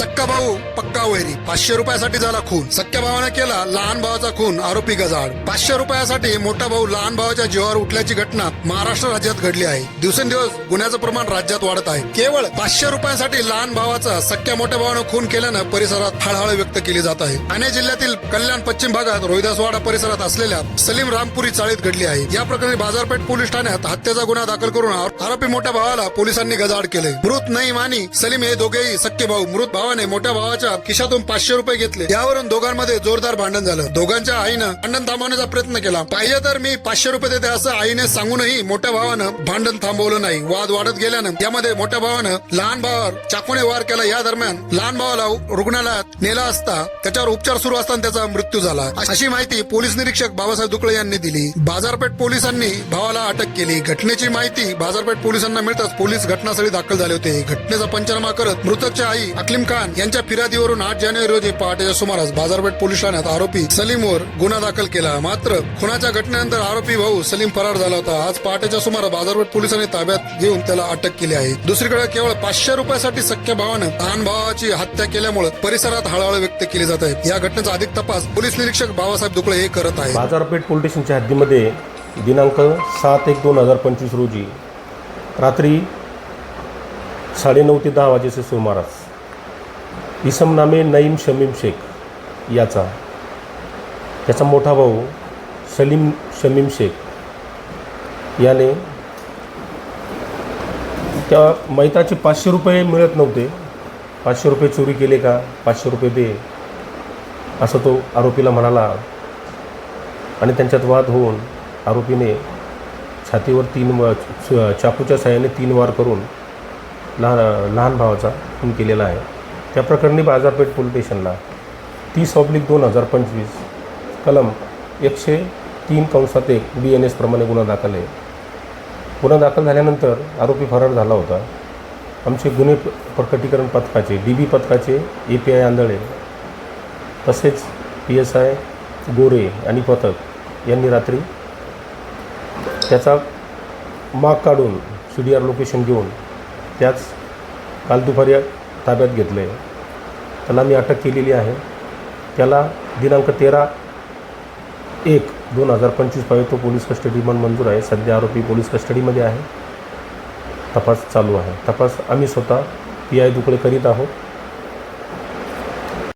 सक्का भाऊ पक्का वैरी. पाचशे रुपयासाठी झाला खून. सक्या भावाने केला लहान भावाचा खून आरोपी गजाड पाचशे रुपयासाठी मोठा भाऊ लहान भावाच्या जीवावर उठल्याची घटना महाराष्ट्र राज्यात घडली आहे. दिवसेंदिवस गुन्ह्याचं प्रमाण राज्यात वाढत आहे. केवळ पाचशे रुपयासाठी लहान भावाचा सख्या मोठ्या भावानं खून केल्यानं परिसरात हळहळ व्यक्त केली जात आहे. ठाणे जिल्ह्यातील कल्याण पश्चिम भागात रोहिदासवाडा परिसरात असलेल्या सलीम रामपुरी चाळीत घडली आहे. या प्रकरणी बाजारपेठ पोलीस ठाण्यात हत्येचा गुन्हा दाखल करून आरोपी मोठ्या भावाला पोलिसांनी गजाड केले मृत नईम आणि सलीम हे दोघेही सख्खे भाऊ. मृत भावाने मोठ्या भावाच्या खिशातून पाचशे रुपये घेतले. यावरून दोघांमध्ये जोरदार भांडण झालं. दोघांच्या आईनं भांडण थांबवण्याचा प्रयत्न केला. पाहिजे तर मी पाचशे रुपये देते असं आईने सांगूनही मोठ्या भावानं भांडण थांबवलं नाही. वाद वाढत गेल्यानं यामध्ये मोठ्या भावानं लहान भावावर चाकूने वार केला. या दरम्यान लहान भावाला रुग्णालयात नेला असता त्याच्यावर उपचार सुरू असताना त्याचा मृत्यू झाला. अशी माहिती पोलीस निरीक्षक बाबासाहेब दुकळे यांनी दिली. बाजारपेठ पोलिसांनी भावाला अटक केली. घटनेची माहिती बाजारपेठ पोलिसांना मिळताच पोलीस घटनास्थळी दाखल झाले होते. घटनेचा पंचनामा करत मृतकच्या आई अक्लिम अकलीम खान यांच्या फिर्यादीवरून आठ जानेवारी रोजी पहाटेच्या सुमारास बाजारपेठ पोलीस ठाण्यात आरोपी सलीमवर गुन्हा दाखल केला. मात्र खुनाच्या घटनेनंतर आरोपी भाऊ सलीम फरार झाला होता. आज पहाटेच्या सुमारास बाजारपेठ पोलिसांनी ताब्यात घेऊन त्याला अटक केली आहे. दुसरीकडे केवळ पाचशे रुपयासाठी सख्या भावानं लहान भावाची हत्या केल्यामुळे परिसरात हळहळ व्यक्त केली जात आहे. या घटनेचा अधिक तपास पोलीस निरीक्षक बाबासाहेब दुकळे हे करत आहे बाजारपेठ पोलीस स्टेशनच्या हद्दीमध्ये दिनांक सात एक दोन हजार पंचवीस रोजी रात्री साडेनऊ ते दहा वाजेचे सुमारास इसमनामे नईम शमीम शेख याचा. त्याचा मोठा भाऊ सलीम शमीम शेख. याने त्या मैताचे पाचशे रुपये मिळत नव्हते. पाचशे रुपये चोरी केले का? पाचशे रुपये दे. असं तो आरोपीला म्हणाला. आणि त्यांच्यात वाद होऊन आरोपीने छातीवर तीन व चाकूच्या साह्याने तीन वार करून लहान लहान भावाचा खून केलेला आहे. त्या प्रकरणी बाजारपेठ पोलीस स्टेशनला तीस ऑब्लिक दोन हजार पंचवीस कलम एकशे तीन कंसात एक बी एन एसप्रमाणे गुन्हा दाखल आहे. गुन्हा दाखल झाल्यानंतर आरोपी फरार झाला होता. आमचे गुन्हे प्रकटीकरण पथकाचे डी बी पथकाचे ए पी आय आंधळे तसेच पी एस आय गोरे आणि पथक यांनी रात्री त्याचा माग काढून सी डी आर लोकेशन घेऊन त्याच काल दुपारी ताब्यात घेतलं. आहे त्याला मी अटक केलेली आहे. त्याला दिनांक तेरा एक दोन हजार पंचवीस पाहिजे तो पोलीस कस्टडी मंजूर आहे. सध्या आरोपी पोलीस कस्टडीमध्ये आहे. तपास चालू आहे. तपास आम्ही स्वतः पी आय दुकडे करीत आहोत.